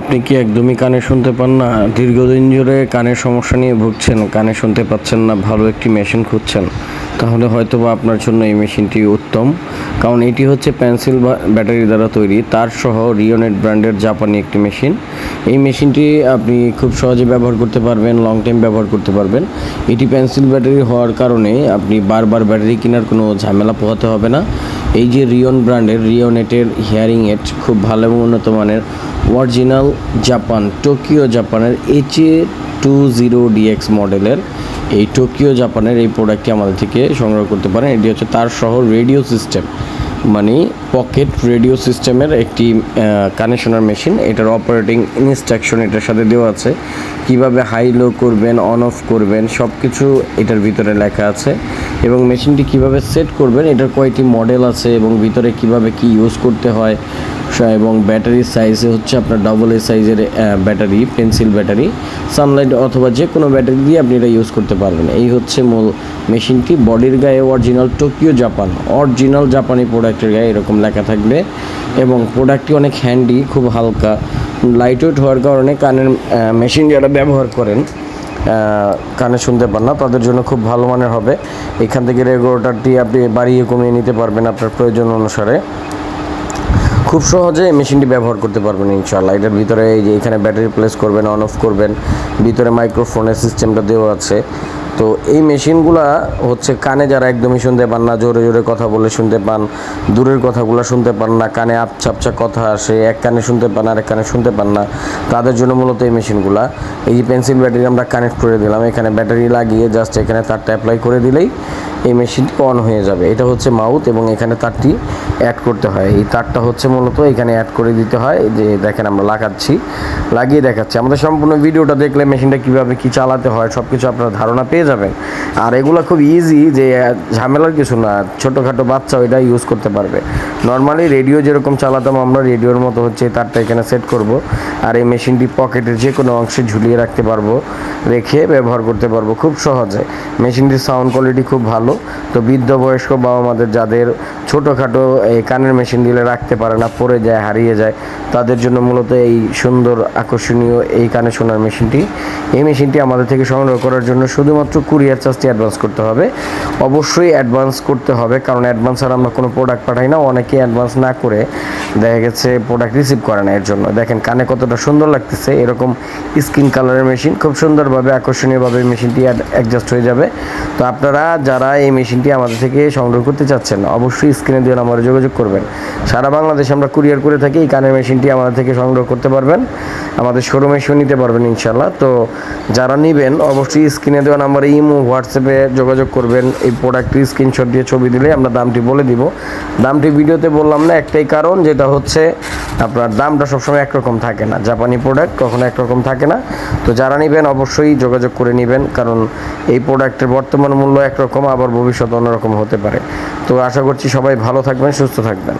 আপনি কি একদমই কানে শুনতে পান না? দীর্ঘদিন ধরে কানের সমস্যা নিয়ে ভুগছেন, কানে শুনতে পাচ্ছেন না, ভালো একটি মেশিন খুঁজছেন। তাহলে হয়তো বা আপনার জন্য এই মেশিনটি উত্তম। কারণ এটি হচ্ছে পেন্সিল ব্যাটারি দ্বারা তৈরি। তার সহ রিওনেট ব্র্যান্ডের জাপানি একটি মেশিন। এই মেশিনটি আপনি খুব সহজে ব্যবহার করতে পারবেন, লং টাইম ব্যবহার করতে পারবেন। এটি পেন্সিল ব্যাটারি হওয়ার কারণে আপনি বারবার ব্যাটারি কেনার কোনো ঝামেলা পোহাতে হবে না। এই যে রিয়ন ব্র্যান্ডের রিওনেটের হিয়ারিং এড খুব ভালো এবং উন্নত মানের অরিজিনাল জাপান, টোকিও জাপানের H A two zero DX মডেলের এই টোকিও জাপানের এই প্রোডাক্টটি আমাদের থেকে সংগ্রহ করতে পারেন। এটি হচ্ছে তার সহ রেডিও সিস্টেম মানে পকেট রেডিও সিস্টেমের একটি কানেকশনার মেশিন। এটার অপারেটিং ইনস্ট্রাকশন এটার সাথে দেওয়া আছে। কীভাবে হাই লো করবেন অন অফ করবেন সব কিছু এটার ভিতরে লেখা আছে। এবং মেশিনটি কীভাবে সেট করবেন, এটার কয়টি মডেল আছে এবং ভিতরে কীভাবে কি ইউজ করতে হয়। এবং ব্যাটারির সাইজে হচ্ছে আপনার ডবল এ সাইজের ব্যাটারি পেন্সিল ব্যাটারি সানলাইট অথবা যে কোনো ব্যাটারি দিয়ে আপনি এটা ইউজ করতে পারবেন। এই হচ্ছে মূল মেশিনটি। বডির গায়ে অরিজিনাল টোকিও জাপান অরিজিনাল জাপানি প্রোডাক্টের গায়ে এরকম লেখা থাকবে এবং প্রোডাক্টটি অনেক হ্যান্ডি খুব হালকা। লাইট ওয়েট হওয়ার কারণে কানের মেশিন যারা ব্যবহার করেন কানে শুনতে পান না, তাদের জন্য খুব ভালো মানের হবে। এখান থেকে রেগুলেটারটি আপনি বাড়িয়ে কমিয়ে নিতে পারবেন আপনার প্রয়োজন অনুসারে। খুব সহজে মেশিনটি ব্যবহার করতে পারবেন ইনশাল্লাহ এটার ভিতরে এই যে এখানে ব্যাটারি প্লেস করবেন অন অফ করবেন, ভিতরে মাইক্রোফোনের সিস্টেমটা দেওয়া আছে। তো এই মেশিনগুলা হচ্ছে কানে যারা একদমই শুনতে পান না, জোরে জোরে কথা বলে শুনতে পান, দূরের কথাগুলো শুনতে পান না, কানে আপচা আপচা কথা আসে, এক কানে শুনতে পান আর এক কানে শুনতে পান না, তাদের জন্য মূলত এই মেশিনগুলা। এই যে পেন্সিল ব্যাটারি আমরা কানেক্ট করে দিলাম, এখানে ব্যাটারি লাগিয়ে জাস্ট এখানে তারটা অ্যাপ্লাই করে দিলেই এই মেশিনটি অন হয়ে যাবে। এটা হচ্ছে মাউথ এবং এখানে তারটি অ্যাড করতে হয়। এই তারটা হচ্ছে মূলত এখানে অ্যাড করে দিতে হয়। যে দেখেন আমরা লাগাচ্ছি, লাগিয়ে দেখাচ্ছি। আমাদের সম্পূর্ণ ভিডিওটা দেখলে মেশিনটা কীভাবে কী চালাতে হয় সব কিছু আপনারা ধারণা পেয়ে যাবেন। আর এগুলো খুব ইজি যে ঝামেলার কিছু না। ছোটোখাটো বাচ্চা ওইটা ইউজ করতে পারবে। নর্মালি রেডিও যেরকম চালাতাম, আমরা রেডিওর মতো হচ্ছে তারটা এখানে সেট করব। আর এই মেশিনটি পকেটের যে কোনো অংশে ঝুলিয়ে রাখতে পারব। রেখে ব্যবহার করতে পারব খুব সহজে। মেশিনটির সাউন্ড কোয়ালিটি খুব ভালো। তো বৃদ্ধ বয়স্ক বাবা মাদের যাদের ছোটোখাটো এই কানের মেশিন দিলে রাখতে পারে না, পড়ে যায়, হারিয়ে যায়, তাদের জন্য মূলত এই সুন্দর আকর্ষণীয় এই কানে শোনার মেশিনটি এই মেশিনটি আমাদের থেকে সংগ্রহ করার জন্য শুধুমাত্র কুরিয়ার চার্জটি অ্যাডভান্স করতে হবে। অবশ্যই অ্যাডভান্স করতে হবে, কারণ অ্যাডভান্স আর আমরা কোনো প্রোডাক্ট পাঠাই না, অনেকে অ্যাডভান্স না করে। দেখা গেছে প্রোডাক্ট রিসিভ করে না এর জন্য। দেখেন কানে কতটা সুন্দর লাগতেছে, এরকম স্কিন কালারের মেশিন খুব সুন্দরভাবে, আকর্ষণীয়ভাবে মেশিনটি অ্যাডজাস্ট হয়ে যাবে। তো আপনারা যারা এই মেশিনটি আমাদের থেকে সংগ্রহ করতে চাচ্ছেন, অবশ্যই স্ক্রিনে দিয়ে নাম্বারে যোগাযোগ করবেন। সারা বাংলাদেশে আমরা কুরিয়ার করে থাকি, এই কানের মেশিনটি আমাদের থেকে সংগ্রহ করতে পারবেন। আমাদের শোরুমে এসেও নিতে পারবেন ইনশাল্লাহ তো যারা নেবেন, অবশ্যই স্ক্রিনে দেওয়া নাম্বারে ইমো, হোয়াটসঅ্যাপে যোগাযোগ করবেন। এই প্রোডাক্টটি স্ক্রিনশট দিয়ে ছবি দিলে আমরা দামটি বলে দিব। দামটি ভিডিওতে বললাম না, একটাই কারণ, যেটা হচ্ছে আপনার দামটা সবসময় একরকম থাকে না। জাপানি প্রোডাক্ট কখনো একরকম থাকে না। তো যারা নেবেন অবশ্যই যোগাযোগ করে নেবেন, কারণ এই প্রোডাক্টের বর্তমান মূল্য একরকম, আবার ভবিষ্যৎ অন্যরকম হতে পারে। তো আশা করছি সবাই ভালো থাকবেন, সুস্থ থাকবেন।